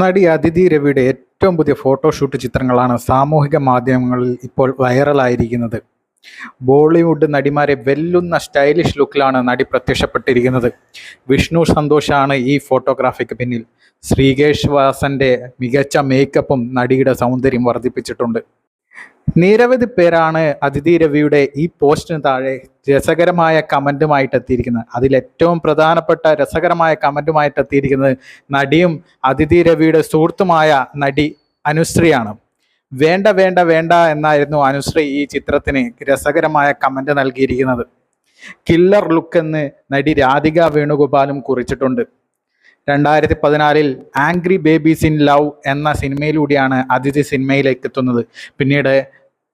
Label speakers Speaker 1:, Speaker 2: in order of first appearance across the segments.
Speaker 1: നടി അതിഥി രവിയുടെ ഏറ്റവും പുതിയ ഫോട്ടോഷൂട്ട് ചിത്രങ്ങളാണ് സാമൂഹിക മാധ്യമങ്ങളിൽ ഇപ്പോൾ വൈറലായിരിക്കുന്നത്. ബോളിവുഡ് നടിമാരെ വെല്ലുന്ന സ്റ്റൈലിഷ് ലുക്കിലാണ് നടി പ്രത്യക്ഷപ്പെട്ടിരിക്കുന്നത്. വിഷ്ണു സന്തോഷാണ് ഈ ഫോട്ടോഗ്രാഫിക്ക് പിന്നിൽ. ശ്രീകേഷ് വാസന്റെ മികച്ച മേക്കപ്പും നടിയുടെ സൗന്ദര്യം വർദ്ധിപ്പിച്ചിട്ടുണ്ട്. നിരവധി പേരാണ് അതിഥി രവിയുടെ ഈ പോസ്റ്റിന് താഴെ രസകരമായ കമന്റുമായിട്ട് എത്തിയിരിക്കുന്നത്. അതിലേറ്റവും പ്രധാനപ്പെട്ട രസകരമായ കമന്റുമായിട്ട് എത്തിയിരിക്കുന്നത് നടിയും അതിഥി രവിയുടെ സുഹൃത്തുമായ നടി അനുശ്രീയാണ്. വേണ്ട വേണ്ട വേണ്ട എന്നായിരുന്നു അനുശ്രീ ഈ ചിത്രത്തിന് രസകരമായ കമന്റ് നൽകിയിരിക്കുന്നത്. കില്ലർ ലുക്ക് എന്ന് നടി രാധിക വേണുഗോപാലും കുറിച്ചിട്ടുണ്ട്. രണ്ടായിരത്തി പതിനാലിൽ ആംഗ്രി ബേബീസ് ഇൻ ലവ് എന്ന സിനിമയിലൂടെയാണ് അതിഥി സിനിമയിലേക്ക് എത്തുന്നത്. പിന്നീട്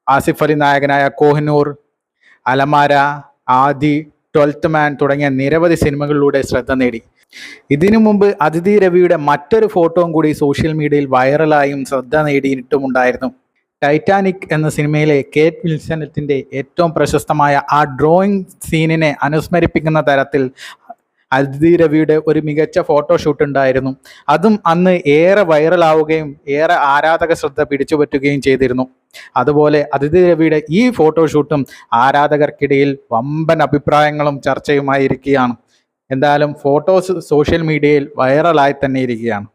Speaker 1: ആസിഫ് അലി നായകനായ കോഹിനൂർ അലമാര ആദി ട്വൽത്ത് മാൻ തുടങ്ങിയ നിരവധി സിനിമകളിലൂടെ ശ്രദ്ധ നേടി. ഇതിനു മുമ്പ് അതിഥി രവിയുടെ മറ്റൊരു ഫോട്ടോയും കൂടി സോഷ്യൽ മീഡിയയിൽ വൈറലായും ശ്രദ്ധ നേടിയിട്ടുമുണ്ടായിരുന്നു. ടൈറ്റാനിക് എന്ന സിനിമയിലെ കേറ്റ് വിൽസനത്തിന്റെ ഏറ്റവും പ്രശസ്തമായ ആ ഡ്രോയിങ് സീനിനെ അനുസ്മരിപ്പിക്കുന്ന തരത്തിൽ അതിഥി രവിയുടെ ഒരു മികച്ച ഫോട്ടോഷൂട്ട് ഉണ്ടായിരുന്നു. അതും അന്ന് ഏറെ വൈറലാവുകയും ഏറെ ആരാധക ശ്രദ്ധ പിടിച്ചുപറ്റുകയും ചെയ്തിരുന്നു. അതുപോലെ അതിഥി രവിയുടെ ഈ ഫോട്ടോഷൂട്ടും ആരാധകർക്കിടയിൽ വമ്പൻ അഭിപ്രായങ്ങളും ചർച്ചയുമായിരിക്കുകയാണ്. എന്തായാലും ഫോട്ടോസ് സോഷ്യൽ മീഡിയയിൽ വൈറലായി തന്നെ ഇരിക്കുകയാണ്.